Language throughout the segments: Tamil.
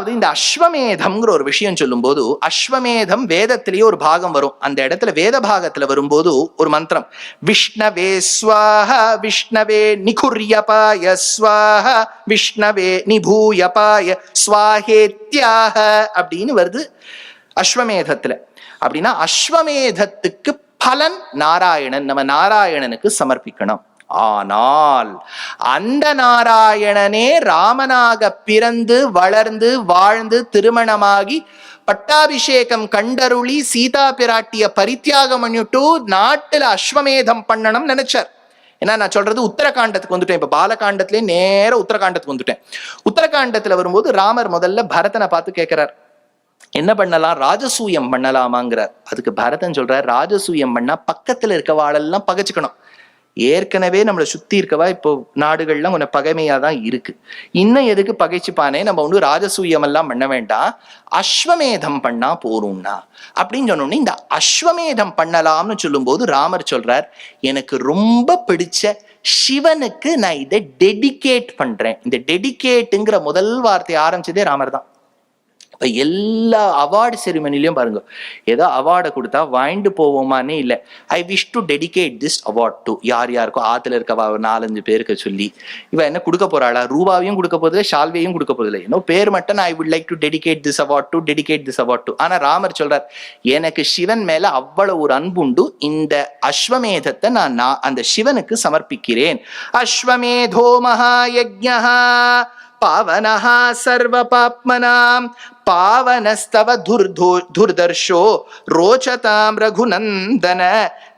மூணாவது இந்த அஸ்வமேதம்ங்கிற ஒரு விஷயம் சொல்லும்போது அஸ்வமேதம் வேதத்திலேயே ஒரு பாகம் வரும். அந்த இடத்துல வேத பாகத்துல வரும்போது ஒரு மந்திரம். விஷ்ணவே ஸ்வாஹ விஷ்ணவே நிகுர்யபாய ஸ்வாஹ விஷ்ணவே நிபூயபாய ஸ்வாஹேத்யாக அப்படின்னு வருது அஸ்வமேதத்துல. அப்படின்னா அஸ்வமேதத்துக்கு பலன் நாராயணன் நம்ம நாராயணனுக்கு சமர்ப்பிக்கணும். ஆனால் அந்த நாராயணனே ராமனாக பிறந்து வளர்ந்து வாழ்ந்து திருமணமாகி பட்டாபிஷேகம் கண்டருளி சீதா பிராட்டிய பரித்தியாகம் பண்ணிட்டு நாட்டுல அஸ்வமேதம் பண்ணணும் நினைச்சார். ஏன்னா நான் சொல்றது உத்தரகாண்டத்துக்கு வந்துட்டேன். இப்ப பாலகாண்டத்திலே நேர உத்தரகாண்டத்துக்கு வந்துட்டேன். உத்தரகாண்டத்துல வரும்போது ராமர் முதல்ல பரதனை பார்த்து கேட்கிறார் என்ன பண்ணலாம்? ராஜசூயம் பண்ணலாமாங்கிறார். அதுக்கு பரதன் சொல்றார் ராஜசூயம் பண்ணா பக்கத்துல இருக்கவாளெல்லாம் பகைச்சுக்கணும். ஏற்கனவே நம்மளை சுத்தி இருக்கவா? இப்போ நாடுகள்லாம் கொஞ்சம் பகைமையா தான் இருக்கு. இன்னும் எதுக்கு பகைச்சுப்பானே? நம்ம ஒன்றும் ராஜசூயம் எல்லாம் பண்ண வேண்டாம். அஸ்வமேதம் பண்ணா போறோம்னா அப்படின்னு சொன்னோடனே இந்த அஸ்வமேதம் பண்ணலாம்னு சொல்லும்போது ராமர் சொல்றார் எனக்கு ரொம்ப பிடிச்ச சிவனுக்கு நான் இதை டெடிகேட் பண்றேன். இந்த டெடிகேட்டுங்கிற முதல் வார்த்தையை ஆரம்பிச்சதே ராமர் தான். இப்போ எல்லா அவார்டு செரிமனிலையும் பாருங்க. ஏதோ அவார்டை கொடுத்தா வாங்கிட்டு போவோமானே இல்லை. I wish to dedicate this award to யார் யாருக்கோ ஆத்துல இருக்கவா நாலஞ்சு பேருக்கு சொல்லி. இவ என்ன கொடுக்க போறாளா? ரூபாவையும் கொடுக்க போதில்லை ஷால்வையும் கொடுக்க போதில்லை இன்னும் பேர் மட்டும் I would like to dedicate this award to dedicate this award to ஆனா ராமர் சொல்றார் எனக்கு சிவன் மேல அவ்வளவு ஒரு அன்புண்டு இந்த அஸ்வமேதத்தை நான் நான் அந்த சிவனுக்கு சமர்ப்பிக்கிறேன். அஸ்வமேதோ மகாயஜ்ஞா पावनः सर्वपाप्मनां पावनस्तव दुर्धो दुर्दर्शो रोचतां रघुनन्दन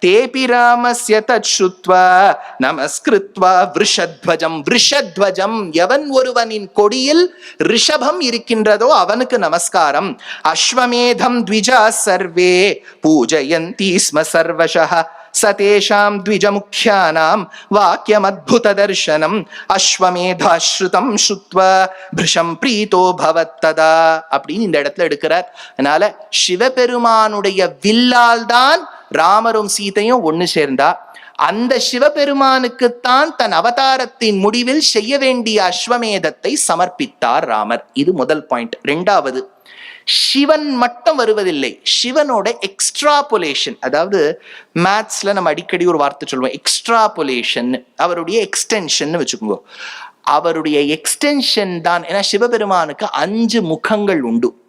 तेऽपि रामस्य तच्छ्रुत्वा நமஸ்கிருத்வா விஷத்வஜம் விஷத்வஜம் எவன் ஒருவனின் கொடியில் ரிஷபம் இருக்கின்றதோ அவனுக்கு நமஸ்காரம் அஸ்வமேதம் த்விஜா சர்வே பூஜயந்தி ஸ்ம சர்வசः சதேஷாம் த்விஜமுக்கியானாம் வாக்கியமத்புததர்சனம் அஸ்வமேதாஸ்ருதம் ஸ்ருத்வா பிருஷம் பிரீதோ பவத்ததா அப்படின்னு இந்த இடத்துல எடுக்கிறார். அதனால சிவபெருமானுடைய வில்லால் தான் ராமரும் சீதையும் ஒண்ணு சேர்ந்தா. அந்த சிவபெருமானுக்குத்தான் தன் அவதாரத்தின் முடிவில் செய்ய வேண்டிய அஸ்வமேதத்தை சமர்ப்பித்தார் ராமர். இது முதல் பாயிண்ட் ரெண்டாவது சிவன் மட்டும் வருவதில்லை. சிவனோட எக்ஸ்ட்ராபொலேஷன் அதாவது மேத்ஸ்ல நம்ம அடிக்கடி ஒரு வார்த்தை சொல்லுவோம். எக்ஸ்ட்ராபொலேஷன் அவருடைய எக்ஸ்டென்ஷன் வச்சுக்கோங்க. அவருடைய எக்ஸ்டென்ஷன் தான் ஏன்னா சிவபெருமானுக்கு அஞ்சு முகங்கள் உண்டு.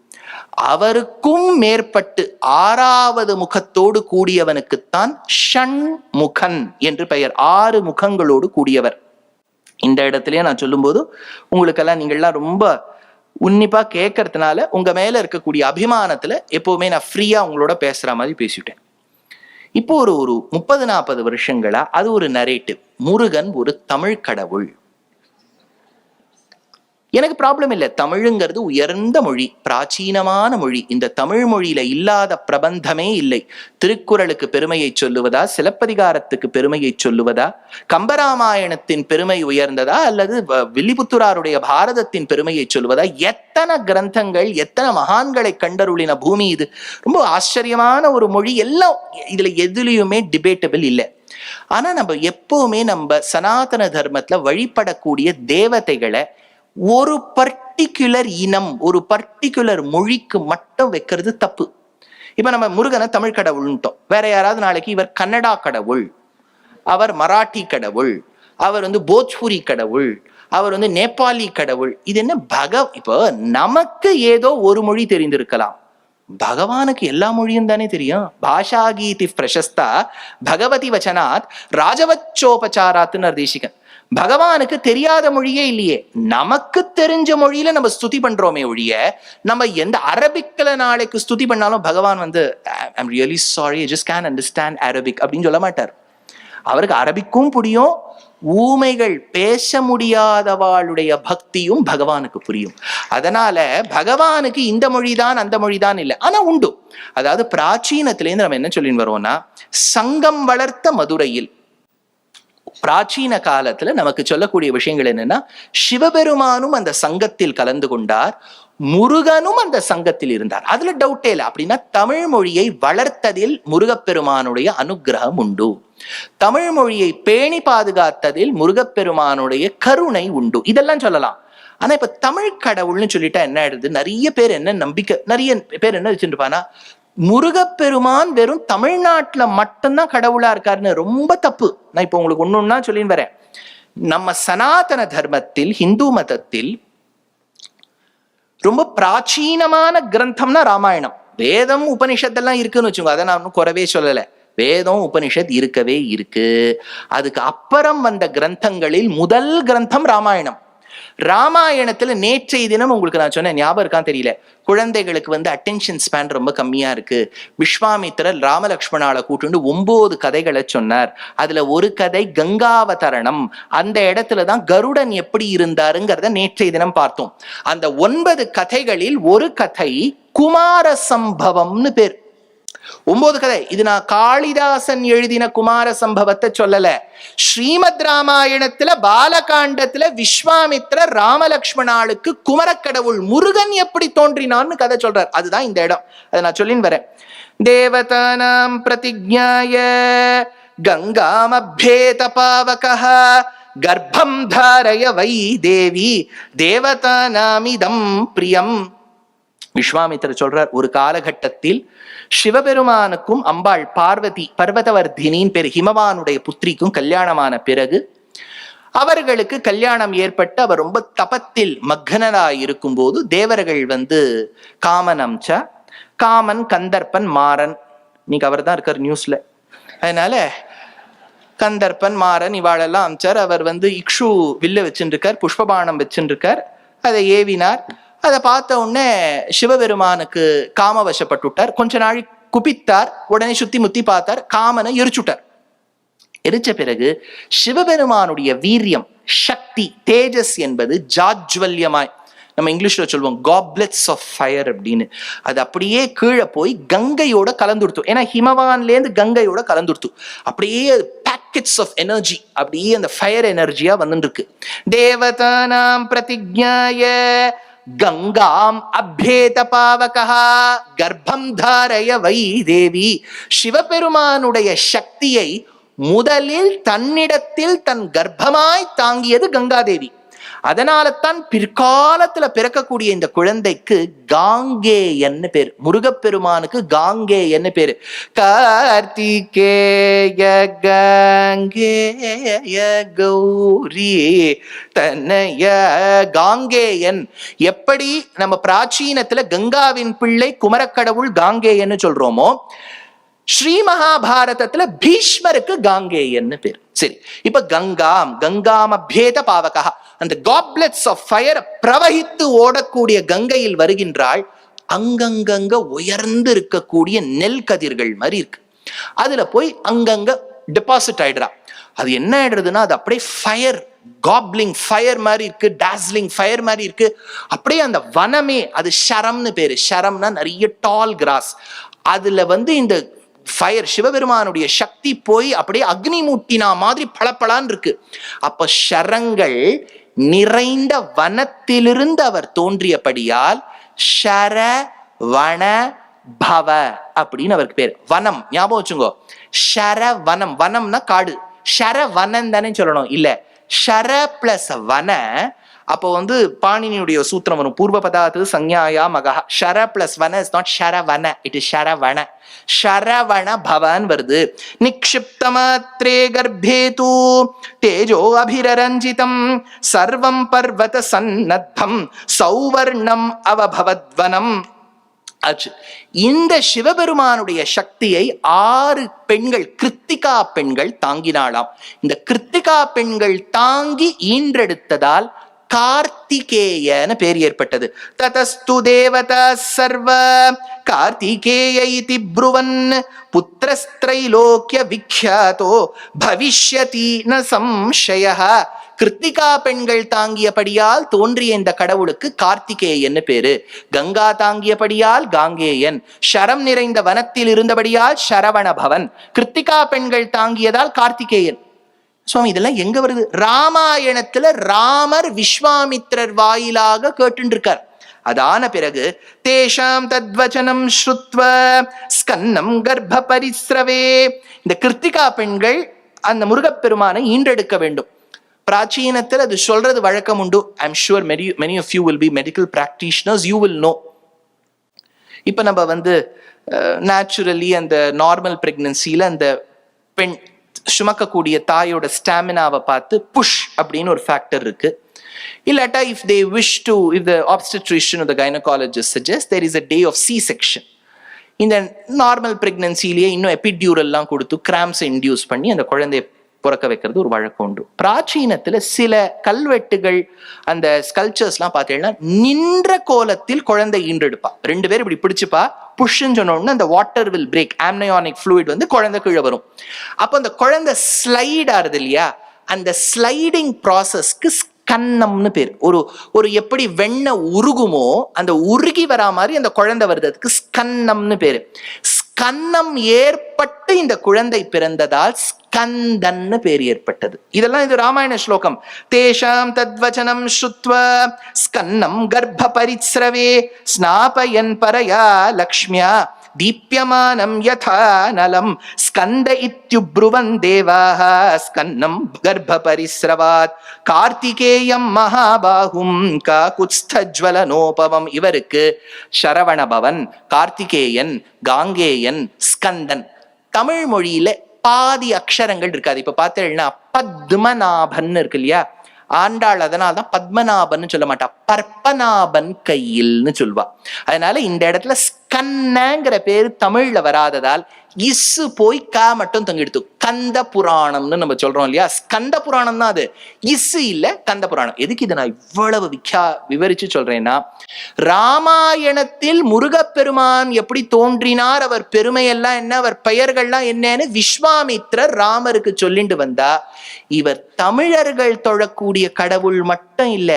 அவருக்கும் மேற்பட்டு ஆறாவது முகத்தோடு கூடியவனுக்குத்தான் ஷண் முகன் என்று பெயர். ஆறு முகங்களோடு கூடியவர். இந்த இடத்துலயே நான் சொல்லும்போது உங்களுக்கெல்லாம் நீங்கள்லாம் ரொம்ப உன்னிப்பா கேட்கறதுனால உங்க மேல இருக்கக்கூடிய அபிமானத்துல எப்பவுமே நான் ஃப்ரீயா உங்களோட பேசுற மாதிரி பேசிவிட்டேன் இப்போ ஒரு ஒரு முப்பது நாற்பது வருஷங்களா அது ஒரு நரேட்டிவ் முருகன் ஒரு தமிழ் கடவுள். எனக்கு ப்ராப்ளம் இல்லை. தமிழுங்கிறது உயர்ந்த மொழி பிராச்சீனமான மொழி. இந்த தமிழ் மொழியில இல்லாத பிரபந்தமே இல்லை. திருக்குறளுக்கு பெருமையை சொல்லுவதா சிலப்பதிகாரத்துக்கு பெருமையை சொல்லுவதா கம்பராமாயணத்தின் பெருமை உயர்ந்ததா அல்லது வ- வில்லிபுத்துராருடைய பாரதத்தின் பெருமையை சொல்லுவதா? எத்தனை கிரந்தங்கள் எத்தனை மகான்களை கண்டருளின பூமி இது? ரொம்ப ஆச்சரியமான ஒரு மொழி. எல்லாம் இதுல எதுலையுமே டிபேட்டபிள் இல்லை. ஆனா நம்ம எப்பவுமே நம்ம சனாதன தர்மத்துல வழிபடக்கூடிய தேவதைகளை ஒரு பர்டிகுலர் இனம் ஒரு பர்டிகுலர் மொழிக்கு மட்டும் வைக்கிறது தப்பு. இப்ப நம்ம முருகனை தமிழ் கடவுள்ன்ட்டோம் வேற யாராவது நாளைக்கு இவர் கன்னடா கடவுள் அவர் மராட்டி கடவுள் அவர் வந்து போஜ்புரி கடவுள் அவர் வந்து நேபாளி கடவுள் இது என்ன பக இப்போ நமக்கு ஏதோ ஒரு மொழி தெரிந்திருக்கலாம். பகவானுக்கு எல்லா மொழியும் தானே தெரியும். பாஷா கீதி பிரசஸ்தா பகவதி வச்சனாத் ராஜவச்சோபச்சாராத்துன்னு தேசிகன். பகவானுக்கு தெரியாத மொழியே இல்லையே. நமக்கு தெரிஞ்ச மொழியில நம்ம ஸ்துதி பண்றோமே ஒழிய நம்ம எந்த அரபிக்கில் நாளைக்கு ஸ்துதி பண்ணாலும் பகவான் வந்து I'm really sorry just can understand Arabic அப்படின்னு சொல்ல மாட்டார். அவருக்கு அரபிக்கும் புரியும் ஊமைகள் பேச முடியாதவாளுடைய பக்தியும் பகவானுக்கு புரியும். அதனால பகவானுக்கு இந்த மொழிதான் அந்த மொழிதான் இல்லை. ஆனா உண்டு. அதாவது பிராச்சீனத்திலேருந்து நம்ம என்ன சொல்லின்னு வரோம்னா சங்கம் வளர்த்த மதுரையில் பிராச்சீன காலத்துல நமக்கு சொல்லக்கூடிய விஷயங்கள் என்னன்னா சிவபெருமானும் அந்த சங்கத்தில் கலந்து கொண்டார் முருகனும் அந்த சங்கத்தில் இருந்தார். அதுல டவுட்டே இல்லை. அப்படின்னா தமிழ் மொழியை வளர்த்ததில் முருகப்பெருமானுடைய அனுக்கிரகம் உண்டு. தமிழ் மொழியை பேணி பாதுகாத்ததில் முருகப்பெருமானுடைய கருணை உண்டு. இதெல்லாம் சொல்லலாம். ஆனா இப்ப தமிழ் கடவுள்னு சொல்லிட்டா என்ன ஆயிடுது? நிறைய பேர் என்ன நம்பிக்கை நிறைய பேர் என்ன வச்சுருப்பானா முருகப்பெருமான் வெறும் தமிழ்நாட்டுல மட்டும்தான் கடவுளா இருக்காருன்னு ரொம்ப தப்பு. நான் இப்போ உங்களுக்கு ஒன்று ஒன்றா சொல்லின்னு வரேன். நம்ம சனாதன தர்மத்தில் ஹிந்து மதத்தில் ரொம்ப பிராச்சீனமான கிரந்தம்னா ராமாயணம். வேதம் உபனிஷத்தெல்லாம் இருக்குன்னு வச்சுக்கோங்க. அதை நான் ஒன்றும் குறவே சொல்லலை. வேதம் உபனிஷத் இருக்கவே இருக்கு. அதுக்கு அப்புறம் வந்த கிரந்தங்களில் முதல் கிரந்தம் ராமாயணம். ராமாயணத்துல நேற்றைய தினம் உங்களுக்கு நான் சொன்னேன் ஞாபகம் இருக்கான்னு தெரியல? குழந்தைகளுக்கு வந்து அட்டென்ஷன் ஸ்பேன் ரொம்ப கம்மியா இருக்கு. விஸ்வாமித்திரர் ராமலக்ஷ்மணால கூட்டுண்டு ஒன்பது கதைகளை சொன்னார். அதுல ஒரு கதை கங்காவதரணம். அந்த இடத்துல தான் கருடன் எப்படி இருந்தாருங்கிறத நேற்றைய தினம் பார்த்தோம். அந்த ஒன்பது கதைகளில் ஒரு கதை குமார சம்பவம்னு பேர். ஒன்பது கதை. இது நான் காளிதாசன் எழுதின குமார சம்பவத்தை சொல்லல. ஸ்ரீமத் ராமாயணத்துல பாலகாண்டத்துல விஸ்வாமித்ர ராமலக்ஷ்மணாளுக்கு குமரக்கடவுள் முருகன் எப்படி தோன்றினான்னு கதை சொல்றார். அதுதான் இந்த இடம். அதை நான் சொல்லின்னு வரேன். தேவதானாம் பிரதிஜாய கங்காமபேத பாவகா கர்ப்பம் தாரய வை தேவி தேவதானாமிதம் பிரியம். விஸ்வாமித்திர சொல்றார் ஒரு காலகட்டத்தில் சிவபெருமானுக்கும் அம்பாள் பார்வதி பர்வதவர்தினின் பேர் ஹிமவானுடைய புத்திரிக்கும் கல்யாணமான பிறகு அவர்களுக்கு கல்யாணம் ஏற்பட்டு அவர் ரொம்ப தபத்தில் மக்னராய் இருக்கும்போது தேவர்கள் வந்து காமன் அம்சா காமன் கந்தர்ப்பன் மாறன். இன்னைக்கு அவர் தான் இருக்கார் நியூஸ்ல அதனால கந்தர்ப்பன் மாறன் இவாளெல்லாம் அமிச்சார் அவர் வந்து இக்ஷு வில்ல வச்சுருக்கார் புஷ்பபானம் வச்சுருக்கார் அதை ஏவினார். அதை பார்த்த உடனே சிவபெருமானுக்கு காம வசப்பட்டுட்டார் கொஞ்ச நாள் குபித்தார். உடனே சுத்தி முத்தி பார்த்தார். காமனை எரிச்சுட்டார். எரிச்ச பிறகு சிவபெருமானுடைய வீரியம் சக்தி தேஜஸ் என்பது ஜாஜ்வல்யமாய் நம்ம இங்கிலீஷ்ல சொல்லுவோம் காப்லெட்ஸ் ஆஃப் ஃபயர் அப்படின்னு. அது அப்படியே கீழே போய் கங்கையோட கலந்துடுத்து ஏன்னா ஹிமவான்லேருந்து கங்கையோட கலந்துடுத்து அப்படியே பேக்கெட்ஸ் ஆஃப் எனர்ஜி அப்படியே அந்த ஃபயர் எனர்ஜியா வந்துட்டு இருக்கு தேவதானாம் பிரதிஜாய கங்காம் அபேத பாவகா கர்ப்பம் தாரய வை தேவி சிவபெருமானுடைய சக்தியை முதலில் தன்னிடத்தில் தன் கர்ப்பமாய் தாங்கியது கங்காதேவி. அதனால தான் பிற்காலத்துல பிறக்கக்கூடிய இந்த குழந்தைக்கு காங்கேயன்னு பேர். முருகப்பெருமானுக்கு காங்கேயன்னு பேர். கார்த்திகேய கங்கேய கௌரி தன்னைய காங்கேயன். எப்படி நம்ம பிராச்சீனத்துல கங்காவின் பிள்ளை குமரக்கடவுள் காங்கேயன்னு சொல்றோமோ ஸ்ரீ மகாபாரதத்துல பீஷ்மருக்கு காங்கேயன்னு பேர். சரி இப்ப கங்காம் கங்காம பேத பாவகா. அந்த காப்லெட்ஸ் ஆஃப் ஃபயர் பிரவகித்து ஓடக்கூடிய கங்கையில் வருகின்றாள். அங்கங்கங்க உயர்ந்து இருக்கக்கூடிய நெல் கதிர்கள் மாதிரி இருக்கு. அதுல போய் அங்கங்க டெபாசிட் ஆயிடுறா. அது என்ன ஆயிடுறதுன்னா அது அப்படியே ஃபயர் காப்லிங் ஃபயர் மாதிரி இருக்கு டாஸ்லிங் ஃபயர் மாதிரி இருக்கு. அப்படியே அந்த வனமே அது ஷரம்னு பேரு. ஷரம்னா நிறைய டால் கிராஸ் அதுல வந்து இந்த ஃபயர் சிவபெருமானுடைய சக்தி போய் அப்படியே அக்னி மூட்டினா மாதிரி பளபளன்னு இருக்கு. அப்ப ஷரங்கள் நிறைந்த வனத்திலிருந்து அவர் தோன்றியபடியால் ஷர வன பவ அப்படின்னு அவருக்கு பேர். வனம் ஞாபகம் வச்சுங்கோ ஷர வனம் வனம்னா காடு. ஷர வனம் தானே சொல்லணும். இல்ல ஷர பிளஸ் வன அப்போ வந்து பாணினியுடைய சூத்திரம் வரும். பூர்வ பதாத்து சஞ்ஞாயா மகா. ஷர பிளஸ் வன is not Sharavana it is Sharavana Sharavana Bhavan வருது. நிக்ஷிப்தமாத்ரே கர்ப்பே தூ. தேஜோ அபிரரஞ்சிதம். சர்வம் பர்வத சன்னத்தம். சௌவர்ணம் அவபவத்வனம். ஆச்சு இந்த சிவபெருமானுடைய சக்தியை ஆறு பெண்கள் கிருத்திகா பெண்கள் தாங்கினாளாம். இந்த கிருத்திகா பெண்கள் தாங்கி ஈன்றெடுத்ததால் கார்த்திகேயன பேர் ஏற்பட்டது. ததஸ்து தேவதா சர்வ. கார்த்திகேய திப்ருவன் புத்திரஸ்திரைலோக்கிய விக்யாதோ பவிஷ்யதி ந சம்சய கிருத்திகா பெண்கள் தாங்கியபடியால் தோன்றிய இந்த கடவுளுக்கு கார்த்திகேயன் பேரு. கங்கா தாங்கியபடியால் காங்கேயன். ஷரம் நிறைந்த வனத்தில் இருந்தபடியால் ஷரவணபவன் கிருத்திகா பெண்கள் தாங்கியதால் கார்த்திகேயன். சுவாமி இதெல்லாம் எங்க வருது? ராமாயணத்துல ராமர் விஸ்வாமித்திரர் வாயிலாக கேட்டுருக்கார் அதான பிறகு தேஷாம் தத்வச்சனம் ஸ்ருத்வ ஸ்கன்னம் கர்ப்ப பரிஸ்ரவே. இந்த கிருத்திகா பெண்கள் அந்த முருகப்பெருமானை ஈன்றெடுக்க வேண்டும். பிராச்சீனத்தில் அது சொல்றது வழக்கம் உண்டு. I'm sure many many of you will be medical practitioners you will know இப்போ நம்ம வந்து நேச்சுரலி அந்த நார்மல் ப்ரெக்னன்சியில் அந்த பெண் சுமக்கக்கூடிய தாயோட ஸ்டாமினாவை பார்த்து புஷ் அப்படின்னு ஒரு ஃபேக்டர் இருக்கு. இல்லாட்டா if they wish to if the obstetrician the gynaecologist suggest there is a day of C section இந்த நார்மல் ப்ரெக்னன்சிலேயே இன்னும் எபிட்யூரல்லாம் கொடுத்து கிராம்ஸை இன்டியூஸ் பண்ணி அந்த குழந்தைய பிறக்க வைக்கிறது ஒரு வழக்கம் உண்டு. பிராச்சீனத்துல சில கல்வெட்டுகள் அந்த ஸ்கல்ச்சர்ஸ்லாம் பார்த்தீங்கன்னா நின்ற கோலத்தில் குழந்தை ஈன்றெடுப்பா. ரெண்டு பேரும் இப்படி பிடிச்சுப்பா புஷ்ன்னு சொன்ன உடனே அந்த water will break amniotic fluid வந்து குழந்தை கீழே வரும். அப்போ அந்த குழந்தை ஸ்லைட் ஆறுது இல்லையா? அந்த ஸ்லைடிங் ப்ராசஸ்க்கு ஸ்கன்னம்னு பேர். ஒரு ஒரு எப்படி வெண்ணெய் உருகுமோ அந்த உருகி வரா மாதிரி அந்த குழந்தை வருது. அதுக்கு ஸ்கன்னம்னு பேரு. ஸ்கந்தம் ஏற்பட்டு இந்த குழந்தை பிறந்ததால் ஸ்கந்தன்னு பேர் ஏற்பட்டது. இதெல்லாம் இது ராமாயண ஸ்லோகம். தேஷாம் தத்வச்சனம் ஸ்ருத்வ ஸ்கன்னம் கர்ப்ப பரிஸ்ரவே ஸ்நாபயன் பரயா லக்ஷ்மியா. दीप्यमानं यथा नलं स्कन्द इत्युब्रुवन् देवाः स्कन्नं गर्भपरिस्रवात् கார்த்திகேயம் மகாபாகும் காகுத்ஸ்தஜ்வலனோபவம் இவருக்கு சரவணபவன் கார்த்திகேயன் காங்கேயன் ஸ்கந்தன் தமிழ் மொழியில பாதி அக்ஷரங்கள் இருக்காது இப்ப பார்த்தீங்கன்னா பத்மநாபன் இருக்கு இல்லையா ஆண்டாள் அதனால தான் பத்மநாபன் சொல்ல மாட்டா பற்பநாபன் கையில்னு சொல்வா அதனால இந்த இடத்துல கண்ணங்கிற பேர் தமிழ்ல வராததால் இஸ்ஸு போய் கா மட்டும் தங்கிடுத்து. கந்த புராணம்னு நம்ம சொல்றோம் இல்லையா? ஸ்கந்த புராணம் தான் அது. இஸ்ஸு இல்ல கந்த புராணம். எதுக்கு இதை நான் இவ்வளவு விக்கா விவரிச்சு சொல்றேன்னா ராமாயணத்தில் முருகப்பெருமான் எப்படி தோன்றினார் அவர் பெருமையெல்லாம் என்ன அவர் பெயர்கள்லாம் என்னன்னு விஸ்வாமித்ரர் ராமருக்கு சொல்லிட்டு வந்தா இவர் தமிழர்கள் தொழக்கூடிய கடவுள் மட்டும் இல்ல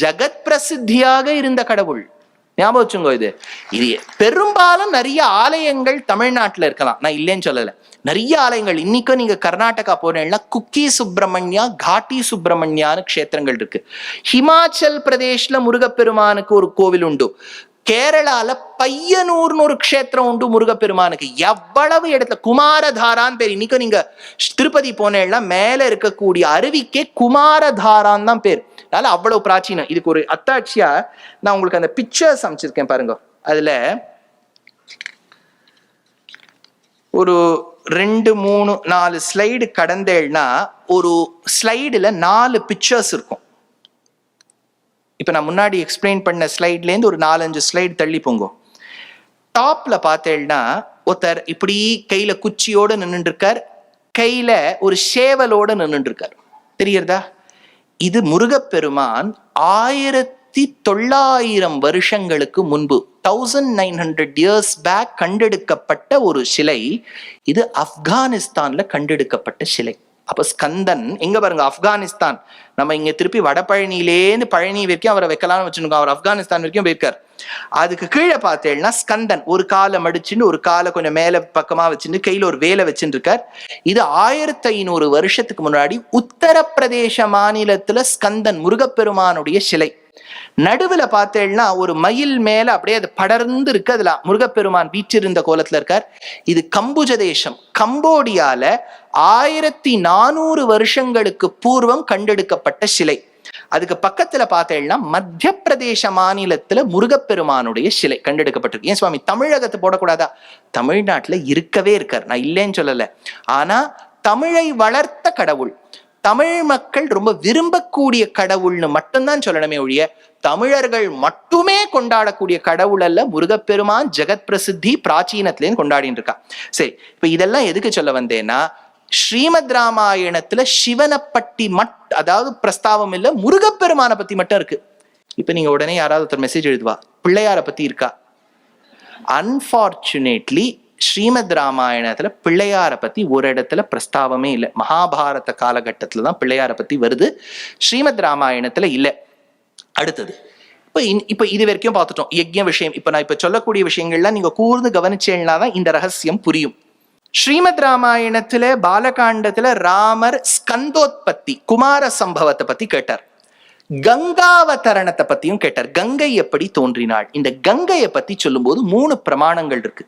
ஜகத் பிரசித்தியாக இருந்த கடவுள். ஞாபகம் வச்சுங்க இது. இது பெரும்பாலும் நிறைய ஆலயங்கள் தமிழ்நாட்டுல இருக்கலாம். நான் இல்லைன்னு சொல்லல. நிறைய ஆலயங்கள். இன்னைக்கும் நீங்க கர்நாடகா போனீங்கன்னா குக்கி சுப்பிரமணியா காட்டி சுப்பிரமணியான்னு க்ஷேத்திரங்கள் இருக்கு. ஹிமாச்சல் பிரதேஷ்ல முருகப்பெருமானுக்கு ஒரு கோவில் உண்டு. கேரளால பையனூர்னு ஒரு க்ஷேத்திரம் உண்டு முருகப்பெருமானுக்கு. எவ்வளவு இடத்துல? குமாரதாரான்னு பேர். இன்னைக்கும் நீங்க திருப்பதி போனேன்னா மேல இருக்கக்கூடிய அருவிக்கே குமாரதாரான் தான் பேர். அதனால அவ்வளவு பிராச்சீனம் இதுக்கு ஒரு அத்தாட்சியா நான் உங்களுக்கு அந்த பிக்சர்ஸ் அமைச்சிருக்கேன் பாருங்க. அதுல ஒரு ரெண்டு மூணு நாலு ஸ்லைடு கடந்தேன்னா ஒரு ஸ்லைடுல நாலு பிக்சர்ஸ் இருக்கும். இப்போ நான் முன்னாடி எக்ஸ்பிளைன் பண்ண ஸ்லைட்லேருந்து ஒரு நாலஞ்சு ஸ்லைடு தள்ளி போங்க. டாப்ல பார்த்தேன்னா ஒருத்தர் இப்படி கையில குச்சியோட நின்றுட்டு இருக்கார். கையில ஒரு சேவலோட நின்றுட்டு இருக்கார். தெரியறதா இது முருகப்பெருமான் ஆயிரத்தி தொள்ளாயிரம் வருஷங்களுக்கு முன்பு thousand nine hundred years back கண்டெடுக்கப்பட்ட ஒரு சிலை. இது ஆப்கானிஸ்தான்ல கண்டெடுக்கப்பட்ட சிலை. அப்ப ஸ்கந்தன் எங்க பாருங்க ஆப்கானிஸ்தான். நம்ம இங்க திருப்பி வடபழனிலேருந்து பழனி வரைக்கும் அவரை வைக்கலாம்னு வச்சுருக்கோம் அவர் ஆப்கானிஸ்தான் வரைக்கும் போயிருக்கார். அதுக்கு கீழே பார்த்தேன்னா ஸ்கந்தன் ஒரு காலை மடிச்சுன்னு ஒரு காலை கொஞ்சம் மேல பக்கமா வச்சுட்டு கையில ஒரு வேலை வச்சுட்டு இருக்கார். இது ஆயிரத்தி ஐநூறு வருஷத்துக்கு முன்னாடி உத்தரப்பிரதேச மாநிலத்துல ஸ்கந்தன் முருகப்பெருமானுடைய சிலை. நடுவுல பார்த்தேன்னா ஒரு மயில் மேல அப்படியே அது படர்ந்து இருக்கு. அதுல முருகப்பெருமான் வீற்றிருந்த கோலத்துல இருக்கார். இது கம்புஜ தேசம் கம்போடியால ஆயிரத்தி நானூறு வருஷங்களுக்கு பூர்வம் கண்டெடுக்கப்பட்ட சிலை. அதுக்கு பக்கத்துல பார்த்தேன்னா மத்திய பிரதேச மாநிலத்துல முருகப்பெருமானுடைய சிலை கண்டெடுக்கப்பட்டிருக்கு. ஏன் சுவாமி? தமிழகத்தை போடக்கூடாதா? தமிழ்நாட்டுல இருக்கவே இருக்கார். நான் இல்லைன்னு சொல்லல. ஆனா தமிழை வளர்த்த கடவுள் தமிழ் மக்கள் ரொம்ப விரும்பக்கூடிய கடவுள்னு மட்டும்தான் சொல்லணுமே ஒழிய தமிழர்கள் மட்டுமே கொண்டாடக்கூடிய கடவுள் அல்ல முருகப்பெருமான் ஜெகத் பிரசித்தி பிராச்சீனத்திலேன்னு கொண்டாடின்னு இருக்கா. சரி இப்ப இதெல்லாம் எதுக்கு சொல்ல வந்தேன்னா ஸ்ரீமத் ராமாயணத்துல சிவனை பற்றி மட் அதாவது பிரஸ்தாவம் இல்ல முருகப்பெருமானை பத்தி மட்டும் இருக்கு. இப்ப நீங்க உடனே யாராவது ஒருத்தர் மெசேஜ் எழுதுவா? பிள்ளையார பத்தி இருக்கா? அன்பார்ச்சுனேட்லி ஸ்ரீமத் ராமாயணத்துல பிள்ளையார பத்தி ஒரு இடத்துல பிரஸ்தாவமே இல்லை. மகாபாரத காலகட்டத்துல தான் பிள்ளையார பத்தி வருது. ஸ்ரீமத் ராமாயணத்துல இல்லை. அடுத்தது இப்போ இப்போ இது வரைக்கும் பார்த்துட்டோம். யஜ்ய விஷயம் இப்போ நான் இப்போ சொல்லக்கூடிய விஷயங்கள்லாம் நீங்கள் கூர்ந்து கவனிச்சேன்னா தான் இந்த ரகசியம் புரியும். ஸ்ரீமத் ராமாயணத்துல பாலகாண்டத்துல ராமர் ஸ்கந்தோத்பத்தி குமார சம்பவத்தை பத்தி கேட்டார். கங்காவதரணத்தை பத்தியும் கேட்டார். கங்கை எப்படி தோன்றினாள்? இந்த கங்கையை பத்தி சொல்லும்போது மூணு பிரமாணங்கள் இருக்கு.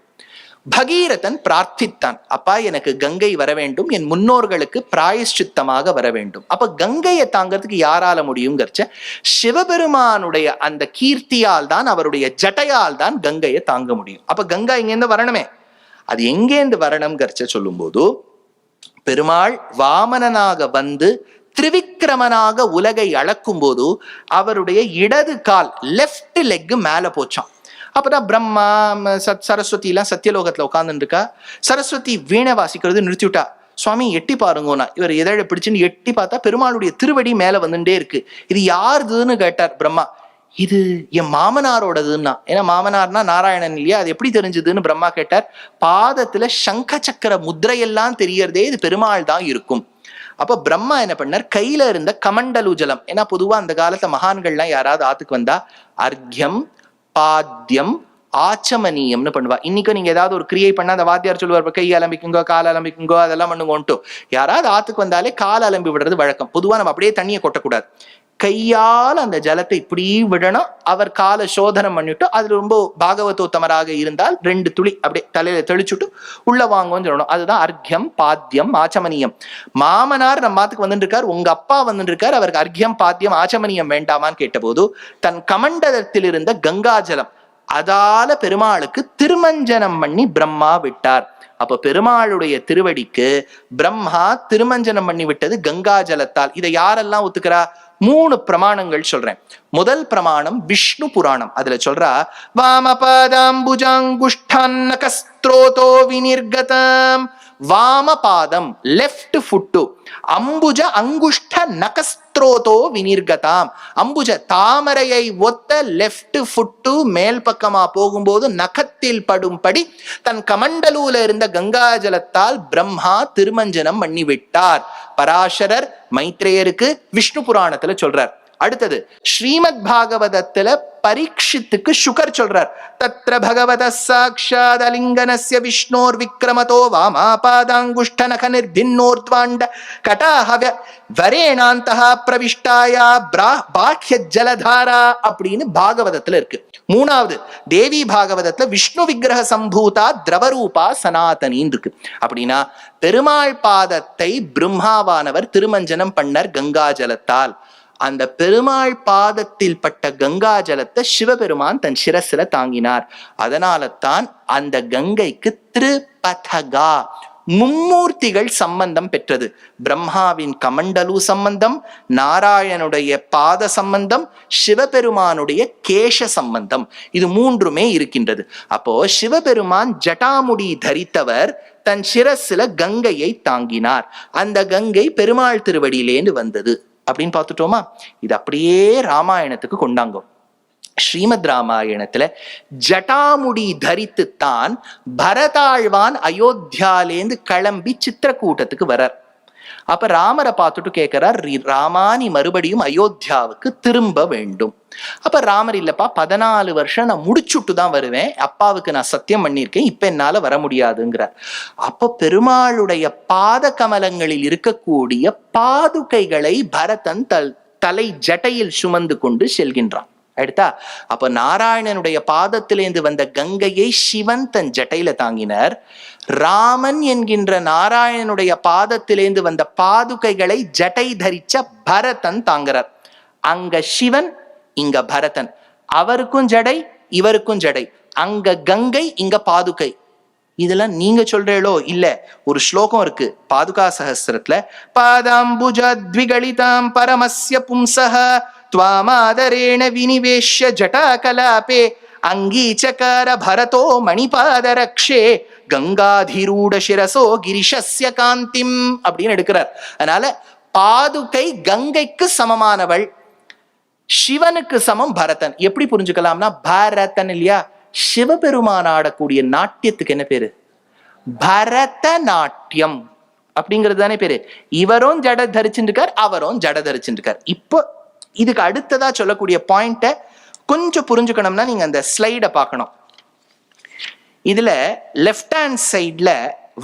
பகீரதன் பிரார்த்தித்தான். அப்பா எனக்கு கங்கை வர வேண்டும். என் முன்னோர்களுக்கு பிராயஷ்சித்தமாக வர வேண்டும். அப்ப கங்கையை தாங்கிறதுக்கு யாரால முடியுங்கிறச்ச சிவபெருமானுடைய அந்த கீர்த்தியால் தான் அவருடைய ஜட்டையால் தான் கங்கையை தாங்க முடியும். அப்ப கங்கா இங்கேருந்து வரணுமே. அது எங்கேருந்து வரணுங்கிறச்ச சொல்லும்போது பெருமாள் வாமனனாக வந்து திரிவிக்ரமனாக உலகை அளக்கும் போது அவருடைய இடது கால் லெஃப்ட் லெக் மேல போச்சான் அப்பதான் பிரம்மா சத் சரஸ்வதி எல்லாம் சத்தியலோகத்துல உட்கார்ந்துட்டு இருக்கா சரஸ்வதி வீணை வாசிக்கிறது நிறுத்திவிட்டா. சுவாமி எட்டி பாருங்கண்ணா. இவர் எதழ பிடிச்சுன்னு எட்டி பார்த்தா பெருமாளுடைய திருவடி மேல வந்துட்டே இருக்கு. இது யாருதுன்னு கேட்டார் பிரம்மா. இது என் மாமனாரோடதுன்னா. ஏன்னா மாமனார்னா நாராயணன் இல்லையா? அது எப்படி தெரிஞ்சதுன்னு பிரம்மா கேட்டார். பாதத்துல சங்க சக்கர முத்திரையெல்லாம் தெரியறதே இது பெருமாள் தான் இருக்கும். அப்ப பிரம்மா என்ன பண்ணார்? கையில இருந்த கமண்டலு ஜலம். ஏன்னா பொதுவா அந்த காலத்துல மகான்கள்லாம் யாராவது ஆத்துக்கு வந்தா அர்க்யம் பாத்தியம் ஆச்சமனியம்னு பண்ணுவா. இன்னைக்கும் நீங்க ஏதாவது ஒரு கிரியை பண்ணா அந்த வாத்தியார் சொல்லுவார் கை அலம்பிக்குங்கோ கால் அலம்பிக்குங்கோ அதெல்லாம் பண்ணுங்கோன்ட்டு யாராவது ஆத்துக்கு வந்தாலே கால் அலம்பி விடுறது வழக்கம். பொதுவா நம்ம அப்படியே தண்ணியை கொட்டக்கூடாது. கையால் அந்த ஜலத்தை இப்படி விடணும். அவர் காலை சோதனம் பண்ணிட்டு அது ரொம்ப பாகவதோத்தமராக இருந்தால் ரெண்டு துளி அப்படியே தலையில தெளிச்சுட்டு உள்ள வாங்குவோம்னு சொல்லணும். அதுதான் அர்க்யம் பாத்தியம் ஆச்சமனியம். மாமனார் நம்ம மாத்துக்கு வந்துட்டு இருக்கார் உங்க அப்பா வந்துட்டு இருக்கார் அவருக்கு அர்க்யம் பாத்தியம் ஆச்சமனியம் வேண்டாமான்னு கேட்டபோது தன் கமண்டலத்தில் இருந்த கங்கா ஜலம் அதால பெருமாளுக்கு திருமஞ்சனம் பண்ணி பிரம்மா விட்டார். அப்ப பெருமாளுடைய திருவடிக்கு பிரம்மா திருமஞ்சனம் பண்ணி விட்டது கங்கா ஜலத்தால் இதை யாரெல்லாம் ஒத்துக்கிறா? மூணு பிரமாணங்கள் சொல்றேன். முதல் பிரமாணம் விஷ்ணு புராணம். அதுல சொல்றா வாமபாதாம்புஜாங்குஷ்டான்னகஸ்திரோதோ வினிர்கதம் வாமபாதம் லெஃப்ட் ஃபுட்டு அம்புஜ அங்குஷ்ட நகஸ்திரோதோ வினிர்கதாம் அம்புஜ தாமரையை ஒத்த லெஃப்ட் ஃபுட்டு மேல் பக்கமா போகும்போது நகத்தில் படும்படி தன் கமண்டலூல இருந்த கங்கா ஜலத்தால் பிரம்மா திருமஞ்சனம் பண்ணிவிட்டார். பராசரர் மைத்ரேயருக்கு விஷ்ணு புராணத்துல சொல்றார். அடுத்தது ஸ்ரீமத் பாகவதத்துல பரீட்சித்துக்கு சுகர் சொல்றார். தத்ர பகவத சாட்சாத் அலிங்கனஸ்ய விஷ்ணோர் விக்ரமதோ வாமாபாதாங்குஷ்ட நக நிர்பின்னோர்த்வாண்ட கட்டாஹவ வரேணாந்தா பிரவிஷ்டாயா பிரா பாஹ்ய ஜலதாரா அப்படின்னு பாகவதத்துல இருக்கு. மூணாவது தேவி பாகவதத்துல விஷ்ணு விக்கிரக சம்பூதா திரவரூபா சனாதனின் இருக்கு. அப்படின்னா பெருமாள் பாதத்தை பிரம்மாவானவர் திருமஞ்சனம் பண்ணர் கங்கா ஜலத்தால் அந்த பெருமாள் பாதத்தில் பட்ட கங்கா ஜலத்தை சிவபெருமான் தன் சிரசில தாங்கினார். அதனால தான் அந்த கங்கைக்கு திருபதகா மும்மூர்த்திகள் சம்பந்தம் பெற்றது. பிரம்மாவின் கமண்டலு சம்பந்தம் நாராயணுடைய பாத சம்பந்தம் சிவபெருமானுடைய கேஷ சம்பந்தம். இது மூன்றுமே இருக்கின்றது. அப்போ சிவபெருமான் ஜட்டாமுடி தரித்தவர் தன் சிரஸ்ல கங்கையை தாங்கினார். அந்த கங்கை பெருமாள் திருவடியிலேந்து வந்தது. அப்படின்னு பார்த்துட்டோமா? இது அப்படியே ராமாயணத்துக்கு கொண்டாங்க. ஸ்ரீமத் ராமாயணத்துல ஜட்டாமுடி தரித்துத்தான் பரதாழ்வான் அயோத்தியாலேந்து கிளம்பி சித்திரக்கூட்டத்துக்கு வரார் அப்ப ராமரை பார்த்துட்டு கேட்கிறார் "ரி- ராமா நீ மறுபடியும் அயோத்தியாவுக்கு திரும்ப வேண்டும். அப்ப ராமர் இல்லப்பா பதினாலு வருஷம் நான் முடிச்சுட்டு தான் வருவேன். அப்பாவுக்கு நான் சத்தியம் பண்ணியிருக்கேன். இப்ப என்னால வர முடியாதுங்கிறார். அப்ப பெருமாளுடைய பாத கமலங்களில் இருக்கக்கூடிய பாதுகைகளை பரதன் தல் தலை ஜட்டையில் சுமந்து கொண்டு செல்கின்றான். எடுத்தா அப்ப நாராயணனுடைய பாதத்திலேந்து வந்த கங்கையை சிவன் தன் ஜட்டையில தாங்கினர். ராமன் என்கின்ற நாராயணனுடைய பாதத்திலேந்து வந்த பாதுகைகளை ஜட்டை தரிச்ச பரதன் தாங்கிறார். அங்க சிவன் இங்க பரதன். அவருக்கும் ஜடை இவருக்கும் ஜடை. அங்க கங்கை இங்க பாதுகை. இதெல்லாம் நீங்க சொல்றீங்களோ? இல்ல ஒரு ஸ்லோகம் இருக்கு. பாதுகா சஹஸ்ரத்துல பாதாம்புஜத்விகலிதாம் பரமஸ்ய பும்சக त्वामादरेण विनिवेश्य जटाकलापे அங்கீச்சகார பரதோ மணிபாதரக்ஷே கங்காதிரூட சிரசோ கிரிஷஸ்ய காந்திம் அப்படின்னு எடுக்கிறார் அதனால பாதுகை கங்கைக்கு சமமானவள் சிவனுக்கு சமம் பரதன் எப்படி புரிஞ்சுக்கலாம்னா பரதன் இல்லையா சிவபெருமான் ஆடக்கூடிய நாட்டியத்துக்கு என்ன பேரு பரதநாட்டியம் அப்படிங்கிறது தானே பேரு இவரும் ஜட தரிச்சுட்டு இருக்கார் அவரும் ஜட தரிச்சுட்டு இருக்கார் இப்போ இதுக்கு அடுத்ததா சொல்லக்கூடிய பாயிண்ட்டை கொஞ்சம் புரிஞ்சுக்கணும்னா நீங்க அந்த ஸ்லைடை பார்க்கணும். இதுல லெஃப்ட் ஹேண்ட் சைட்ல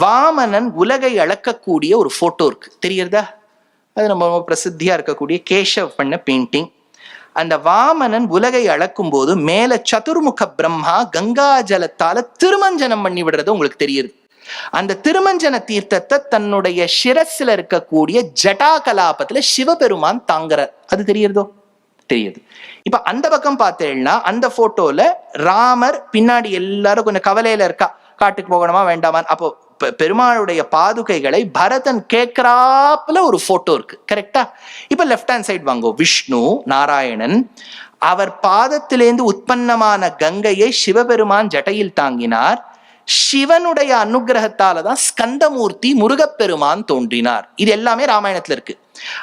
வாமனன் உலகை அளக்கக்கூடிய ஒரு போட்டோ இருக்கு. தெரியறதா? அது நம்ம ரொம்ப பிரசித்தியா இருக்கக்கூடிய கேஷவ் பண்ண பெயிண்டிங் அந்த வாமனன் உலகை அளக்கும் போது மேல சதுர்முக பிரம்மா கங்கா ஜலத்தால திருமஞ்சனம் பண்ணி விடுறது உங்களுக்கு தெரியுது. அந்த திருமஞ்சன தீர்த்தத்தை தன்னுடைய சிரஸ்ல இருக்கக்கூடிய ஜடா கலாபத்துல சிவபெருமான் தாங்குறார். அது தெரியுறதோ? தெரியுது. இப்ப அந்த பக்கம் பார்த்தேன்னா அந்த போட்டோல ராமர் பின்னாடி எல்லாரும் கொஞ்சம் கவலையில இருக்கா? காட்டுக்கு போகணுமா வேண்டாமா அப்போ பெருமாளுடைய பாதுகைகளை பரதன் கேட்கிறாப்புல ஒரு போட்டோ இருக்கு. கரெக்டா இப்ப லெஃப்ட் ஹேண்ட் சைடு வாங்கோ. விஷ்ணு நாராயணன் அவர் பாதத்திலேந்து உற்பத்தமான கங்கையை சிவபெருமான் ஜட்டையில் தாங்கினார். சிவனுடைய அனுகிரகத்தால தான் ஸ்கந்தமூர்த்தி முருகப்பெருமான் தோன்றினார். இது எல்லாமே ராமாயணத்துல இருக்கு.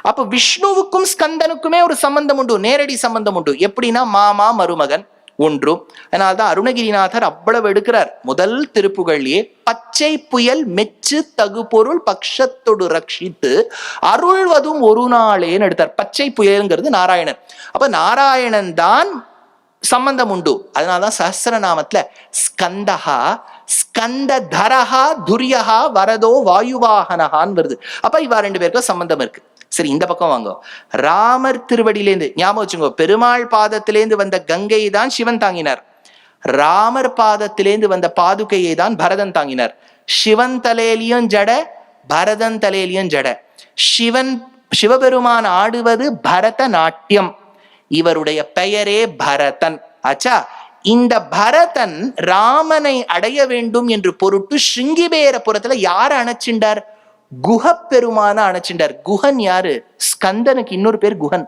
அப்ப விஷ்ணுவுக்கும் ஸ்கந்தனுக்குமே ஒரு சம்பந்தம் உண்டு நேரடி சம்பந்தம் உண்டு. எப்படின்னா மாமா மருமகன் ஒன்று அதனால்தான் அருணகிரிநாதர் அவ்வளவு எடுக்கிறார். முதல் திருப்புகழ்லயே பச்சை புயல் மெச்சு தகு பொருள் பக்ஷத்தொடு ரட்சித்து அருள்வதும் ஒரு நாளேன்னு எடுத்தார். பச்சை புயலுங்கிறது நாராயணன் அப்ப நாராயணன் தான் சம்பந்தம் உண்டு அதனாலதான் சஹசிரநாமத்துல ஸ்கந்தஹா ஸ்கந்த தரஹா துரியஹா வரதோ வாயுவாகனஹான்னு வருது. அப்ப இவா ரெண்டு பேருக்கும் சம்பந்தம் இருக்கு. சரி இந்த பக்கம் வாங்க. ராமர் திருவடியிலேருந்து ஞாபகம் வச்சுக்கோ பெருமாள் பாதத்திலேருந்து வந்த கங்கையை தான் சிவன் தாங்கினார். ராமர் பாதத்திலேருந்து வந்த பாதுகையை தான் பரதன் தாங்கினார். சிவன் தலையிலையும் ஜட பரதன் தலையிலையும் ஜட. சிவன் சிவபெருமான் ஆடுவது பரத நாட்டியம். இவருடைய பெயரே பரதன். ஆச்சா இந்த பரதன் ராமனை அடைய வேண்டும் என்று பொருட்டு ஸ்ருங்கிபேரபுரத்துல யார குஹ பெருமான அணைச்சின்றார் குஹன் யாரு? ஸ்கந்தனுக்கு இன்னொரு பேர் குஹன்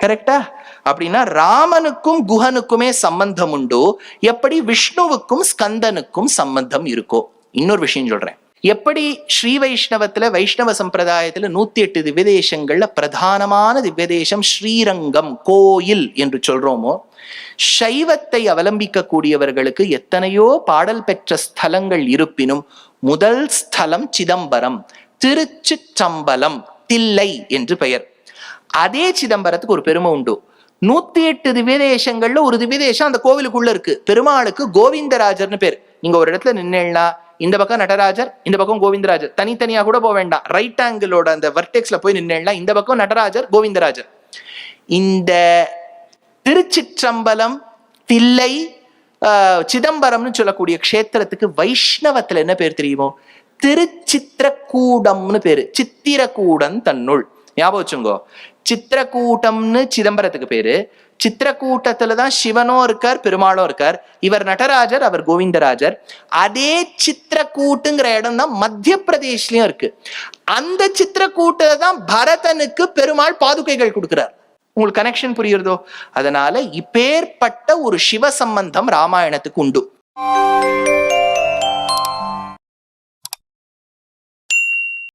கரெக்டா அப்படின்னா ராமனுக்கும் குஹனுக்குமே சம்பந்தம் உண்டு? எப்படி? விஷ்ணுவுக்கும் ஸ்கந்தனுக்கும் சம்பந்தம் இருக்கோ? இன்னொரு விஷயம் சொல்றேன். எப்படி ஸ்ரீ வைஷ்ணவத்துல வைஷ்ணவ சம்பிரதாயத்துல நூத்தி எட்டு திவ்யதேசங்கள்ல பிரதானமான திவ்யதேசம் ஸ்ரீரங்கம் கோயில் என்று சொல்றோமோ சைவத்தை அவலம்பிக்க கூடியவர்களுக்கு எத்தனையோ பாடல் பெற்ற ஸ்தலங்கள் இருப்பினும் முதல் ஸ்தலம் சிதம்பரம் திருச்சிற்றம்பலம் தில்லை என்று பெயர். அதே சிதம்பரத்துக்கு ஒரு பெருமை உண்டு. நூத்தி எட்டு திவ்யதேசங்கள்ல ஒரு திவ்யதேசம் அந்த கோவிலுக்குள்ள இருக்கு. பெருமாளுக்கு கோவிந்தராஜர்னு பேர். நீங்க ஒரு இடத்துல நின்னேன்னா இந்த பக்கம் நடராஜர் இந்த பக்கம் கோவிந்தராஜர். தனித்தனியா கூட போக வேண்டாம். ரைட் ஆங்கிளோட அந்த வர்டெக்ஸ்ல போய் நின்னா இந்த பக்கம் நடராஜர் கோவிந்தராஜர். இந்த திருச்சிற்றம்பலம் தில்லை ஆஹ், சிதம்பரம்னு சொல்லக்கூடிய க்ஷேத்திரத்துக்கு வைஷ்ணவத்துல என்ன பேர் தெரியுமோ? திருச்சித்திரக்கூடம்னு பேரு. சித்திரக்கூடன் தன்னுள். ஞாபகம் வச்சுங்கோ. சித்திரக்கூட்டம்னு சிதம்பரத்துக்கு பேரு. சித்திரக்கூட்டத்துல தான் சிவனும் இருக்கார் பெருமாளும் இருக்கார். இவர் நடராஜர் அவர் கோவிந்தராஜர். அதே சித்திரக்கூட்டுங்கிற இடம் தான் மத்திய பிரதேஷ்லயும் இருக்கு. அந்த சித்திரக்கூட்டை தான் பரதனுக்கு பெருமாள் பாதுகைகள் கொடுக்கிறார். உங்களுக்கு கனெக்ஷன் புரியுறதோ? அதனால இப்பேற்பட்ட ஒரு சிவ சம்பந்தம் ராமாயணத்துக்கு உண்டு.